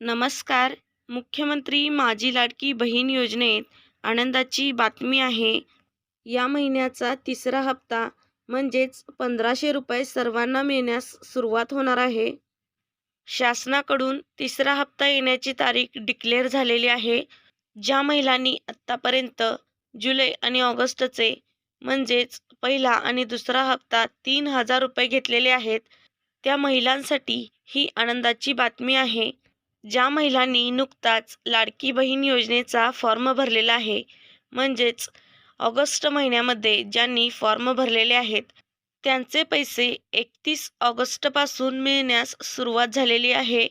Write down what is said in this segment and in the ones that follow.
नमस्कार. मुख्यमंत्री माझी लाडकी बहीण योजनेत आनंदाची बातमी आहे. या महिन्याचा तिसरा हप्ता म्हणजेच पंधराशे रुपये सर्वांना मिळण्यास सुरुवात होणार आहे. शासनाकडून तिसरा हप्ता येण्याची तारीख डिक्लेअर झालेली आहे. ज्या महिलांनी आत्तापर्यंत जुलै आणि ऑगस्टचे म्हणजेच पहिला आणि दुसरा हप्ता तीन हजार रुपये घेतलेले आहेत त्या महिलांसाठी ही आनंदाची बातमी आहे. ज्या महिलांनी नुकताच लाडकी बहीण योजनेचा फॉर्म भरलेला आहे म्हणजेच ऑगस्ट महिन्यामध्ये ज्यांनी फॉर्म भरलेले आहेत त्यांचे पैसे एकतीस ऑगस्टपासून मिळण्यास सुरुवात झालेली आहे.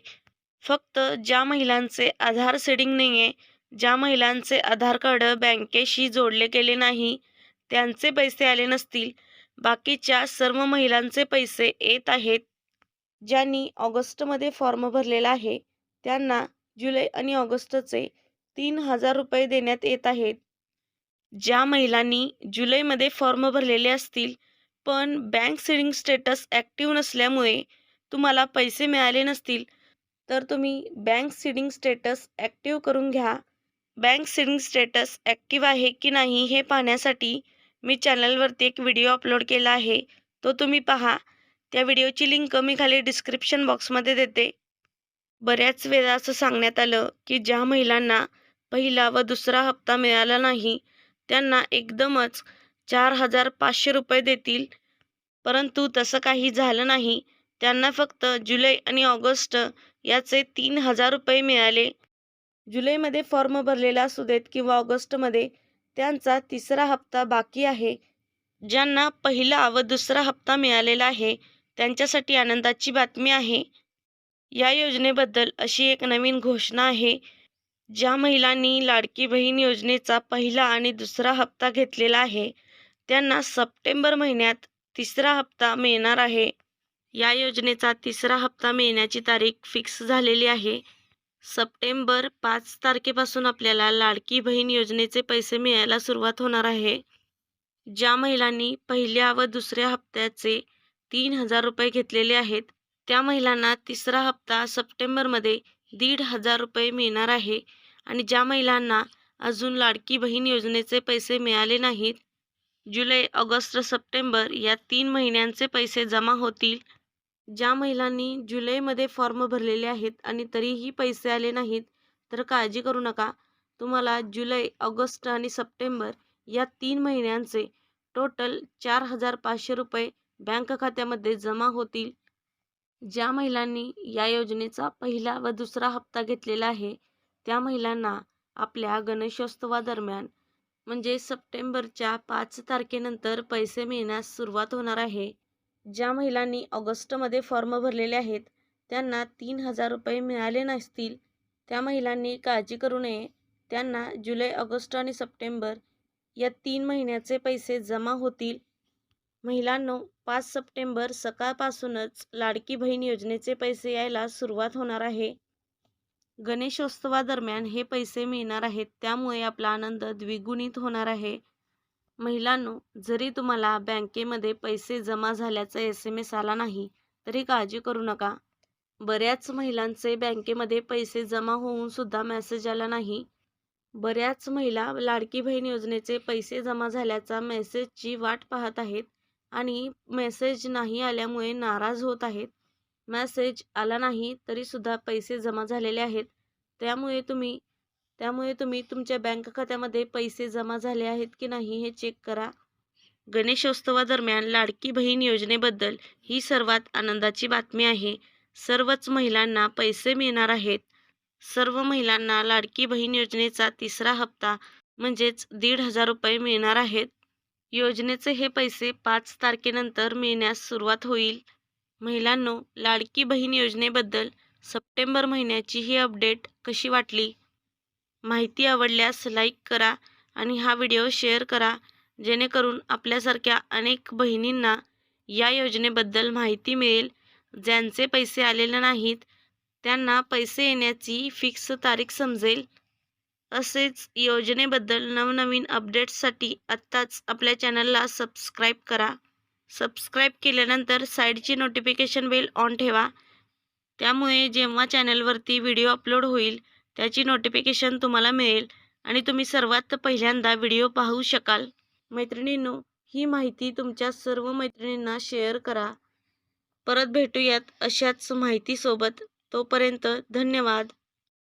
फक्त ज्या महिलांचे आधार सेडिंग नाही आहे ज्या महिलांचे आधार कार्ड बँकेशी जोडले गेले नाही त्यांचे पैसे आले नसतील बाकीच्या सर्व महिलांचे पैसे येत आहेत. ज्यांनी ऑगस्टमध्ये फॉर्म भरलेला आहे त्यांना जुलै आणि ऑगस्टचे तीन हजार रुपये देण्यात येत आहेत. ज्या महिलांनी जुलैमध्ये फॉर्म भरलेले असतील पण बँक सेविंग स्टेटस ॲक्टिव्ह नसल्यामुळे तुम्हाला पैसे मिळाले नसतील तर तुम्ही बँक सीडिंग स्टेटस ॲक्टिव्ह करून घ्या. बँक सीडिंग स्टेटस ॲक्टिव्ह आहे की नाही हे पाहण्यासाठी मी चॅनलवरती एक व्हिडिओ अपलोड केला आहे तो तुम्ही पहा. त्या व्हिडिओची लिंक मी खाली डिस्क्रिप्शन बॉक्समध्ये देते. बऱ्याच वेळा असं सांगण्यात आलं की ज्या महिलांना पहिला व दुसरा हप्ता मिळाला नाही त्यांना एकदमच चार हजार पाचशे रुपये देतील. परंतु तसं काही झालं नाही. त्यांना फक्त जुलै आणि ऑगस्ट याचे तीन हजार रुपये मिळाले. जुलैमध्ये फॉर्म भरलेला असू देत किंवा ऑगस्टमध्ये त्यांचा तिसरा हप्ता बाकी आहे. ज्यांना पहिला व दुसरा हप्ता मिळालेला आहे त्यांच्यासाठी आनंदाची बातमी आहे. या योजनेबद्दल अशी एक नवीन घोषणा आहे ज्या महिलांनी लाडकी बहीण योजनेचा पहिला आणि दुसरा हप्ता घेतलेला आहे. त्यांना सप्टेंबर महिन्यात तिसरा हप्ता मिळणार आहे. या योजनेचा तिसरा हप्ता मिळण्याची तारीख फिक्स झालेली आहे. सप्टेंबर पाच तारखेपासून आपल्याला लाडकी बहीण योजनेचे पैसे मिळायला सुरुवात होणार आहे. ज्या महिलांनी पहिल्या व दुसऱ्या हप्त्याचे तीन हजार रुपये घेतलेले आहेत त्या महिलांना तिसरा हप्ता सप्टेंबरमध्ये दीड हजार रुपये मिळणार आहे आणि ज्या महिलांना अजून लाडकी बहीण योजनेचे पैसे मिळाले नाहीत जुलै ऑगस्ट सप्टेंबर या तीन महिन्यांचे पैसे जमा होतील. ज्या महिलांनी जुलैमध्ये फॉर्म भरलेले आहेत आणि तरीही पैसे आले नाहीत तर काळजी करू नका. तुम्हाला जुलै ऑगस्ट आणि सप्टेंबर या तीन महिन्यांचे टोटल चार हजार पाचशे रुपये बँक खात्यामध्ये जमा होतील. ज्या महिलांनी या योजनेचा पहिला व दुसरा हप्ता घेतलेला आहे त्या महिलांना आपल्या गणेशोत्सवादरम्यान म्हणजे सप्टेंबरच्या पाच तारखेनंतर पैसे मिळण्यास सुरुवात होणार आहे. ज्या महिलांनी ऑगस्टमध्ये फॉर्म भरलेले आहेत त्यांना तीन हजार रुपये मिळाले नसतील त्या महिलांनी काळजी करू नये. त्यांना जुलै ऑगस्ट आणि सप्टेंबर या तीन महिन्याचे पैसे जमा होतील. महिलांनो पाच सप्टेंबर सकाळपासूनच लाडकी बहीण योजनेचे पैसे यायला सुरुवात होणार आहे. गणेशोत्सवादरम्यान हे पैसे मिळणार आहेत त्यामुळे आपला आनंद द्विगुणित होणार आहे. महिलांनो जरी तुम्हाला बँकेमध्ये पैसे जमा झाल्याचा एस एम एस आला नाही तरी काळजी करू नका. बऱ्याच महिलांचे बँकेमध्ये पैसे जमा होऊन सुद्धा मेसेज आला नाही. बऱ्याच महिला लाडकी बहीण योजनेचे पैसे जमा झाल्याचा मेसेजची वाट पाहत आहेत. आणि मेसेज नाही आल्यामुळे नाराज होत आहेत. मेसेज आला नाही तरीसुद्धा पैसे जमा झालेले आहेत. त्यामुळे तुम्ही त्यामुळे तुम्ही तुमच्या बँक खात्यामध्ये पैसे जमा झाले आहेत की नाही हे चेक करा. गणेशोत्सवादरम्यान लाडकी बहीण योजनेबद्दल ही सर्वात आनंदाची बातमी आहे. सर्वच महिलांना पैसे मिळणार आहेत. सर्व महिलांना लाडकी बहीण योजनेचा तिसरा हप्ता म्हणजेच दीड हजार रुपये मिळणार आहेत. योजनेचे हे पैसे पाच तारखेनंतर मिळण्यास सुरुवात होईल. महिलांनो लाडकी बहीण योजनेबद्दल सप्टेंबर महिन्याची ही अपडेट कशी वाटली? माहिती आवडल्यास लाईक करा आणि हा व्हिडिओ शेअर करा जेणेकरून आपल्यासारख्या अनेक बहिणींना या योजनेबद्दल माहिती मिळेल. ज्यांचे पैसे आलेले नाहीत त्यांना पैसे येण्याची फिक्स तारीख समजेल. असेच योजनेबद्दल नवनवीन अपडेट्ससाठी आत्ताच आपल्या चॅनलला सबस्क्राईब करा. सबस्क्राईब केल्यानंतर साईडची नोटिफिकेशन बेल ऑन ठेवा. त्यामुळे जेव्हा चॅनलवरती व्हिडिओ अपलोड होईल त्याची नोटिफिकेशन तुम्हाला मिळेल आणि तुम्ही सर्वात पहिल्यांदा व्हिडिओ पाहू शकाल. मैत्रिणींनो ही माहिती तुमच्या सर्व मैत्रिणींना शेअर करा. परत भेटूयात अशाच माहितीसोबत. तोपर्यंत धन्यवाद.